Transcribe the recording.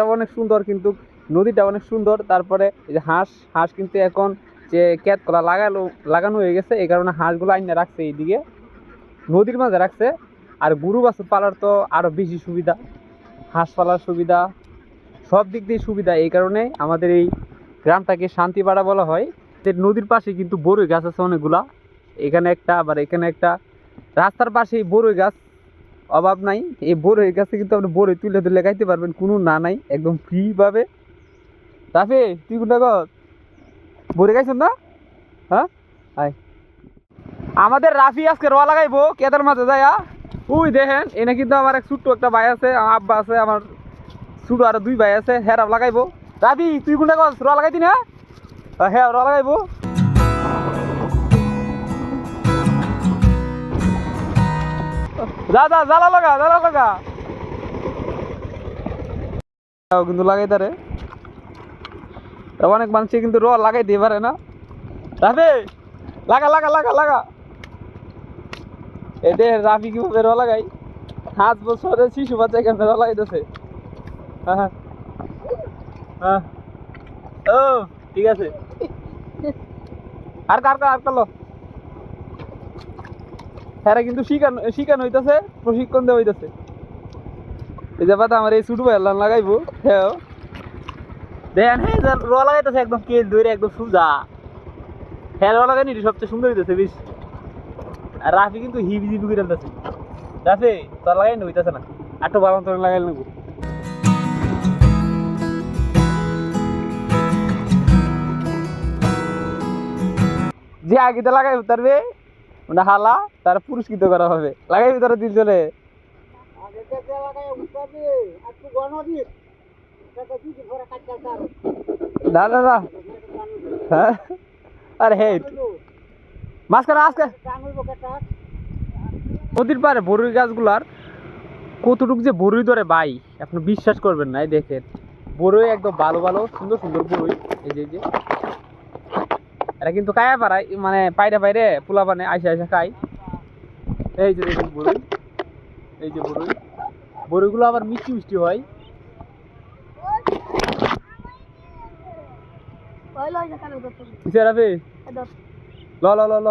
পাহাড়টা অনেক সুন্দর, কিন্তু নদীটা অনেক সুন্দর। তারপরে এই যে হাঁস হাঁস কিন্তু এখন যে ক্যাত করা লাগালো, লাগানো হয়ে গেছে, এই কারণে হাঁসগুলো আইনে রাখছে এইদিকে। নদীর মাঝে রাখছে, আর গরু বাছুর পালার তো আরও বেশি সুবিধা। হাঁস পালার সুবিধা, সব দিক দিয়ে সুবিধা। এই কারণে আমাদের এই গ্রামটাকে শান্তিপাড়া বলা হয়। এর নদীর পাশে কিন্তু বড়ই গাছ আছে অনেকগুলা। এখানে একটা, আবার এখানে একটা রাস্তার পাশেই বড়ই গাছ। অভাব নাই। এই বড়ই গাছে কিন্তু আপনি বড়ই তুলে তুলে খাইতে পারবেন, কোনো না নাই, একদম ফ্রি পাবে রাফি, তুই কোনটা কর? বড়ি খাইছেন না? হ্যাঁ? আমাদের রাফি আজকে রোয়া লাগাইবো, কেদার মাঝে যায়া। ওই দেখেন, এনে কিন্তু আমার এক ছোট্ট একটা ভাই আছে, আমার আব্বা আছে, আমার ছোট আরও দুই ভাই আছে হ্যাঁ লাগাইবো। রাবি তুই কোনটা কর? রোয়া লাগাইতি না? হ্যাঁ রোয়া লাগাইবো। যা জ্বালা লাগা জ্বালা লাগা। কিন্তু লাগাই তারে অনেক মানুষ কিন্তু র লাগাই দিয়ে পারে না। রাফি, লাগা লাগা লাগা লাগা। এতে রাফি কীভাবে র লাগাই। পাঁচ বছরের শিশু বাচ্চা কেমন র লাগাইতেছে। হ্যাঁ হ্যাঁ। ও, ঠিক আছে। আর কার কার কালো হ্যাঁ কিন্তু শিখান হইতাছে, প্রশিক্ষণ দেওয়া হইতাছে। এই যে পাতা আমার এই ছোট ভাই লাগাইবো হ্যাঁ। দেখেন হ্যাঁ যে লাগাইতেছে, একদম কেল ধরে একদম হ্যাঁ সবচেয়ে সুন্দর হইতেছে, বেশ। আর রাফি কিন্তু হিবি জিবি করে আনতেছে। তোর লাগাই না, হইতেছে না। আটটো বারো তোর লাগাই নেব। যে আগেতে লাগাই উতারবে ওটা হালা তার পুরস্কৃত করা হবে। লাগাই ভিতরে দিন চলে। না না না হ্যাঁ? আরে হে মাঝখানে আজকে নদীর পারে বরুই গাছগুলার কতটুকু যে বরুই ধরে ভাই আপনি বিশ্বাস করবেন না এই দেখেন। বরুই একদম ভালো ভালো সুন্দর সুন্দর বরুই। এই যে। এটা কিন্তু কায়া পাড়ায় মানে পাইরে পাইরে পোলা পানে আইসে আইসে খাই এই যে দেখুন বরুই এই যে বরুই বরুইগুলো আবার মিষ্টি মিষ্টি হয়। ল ল ল ল।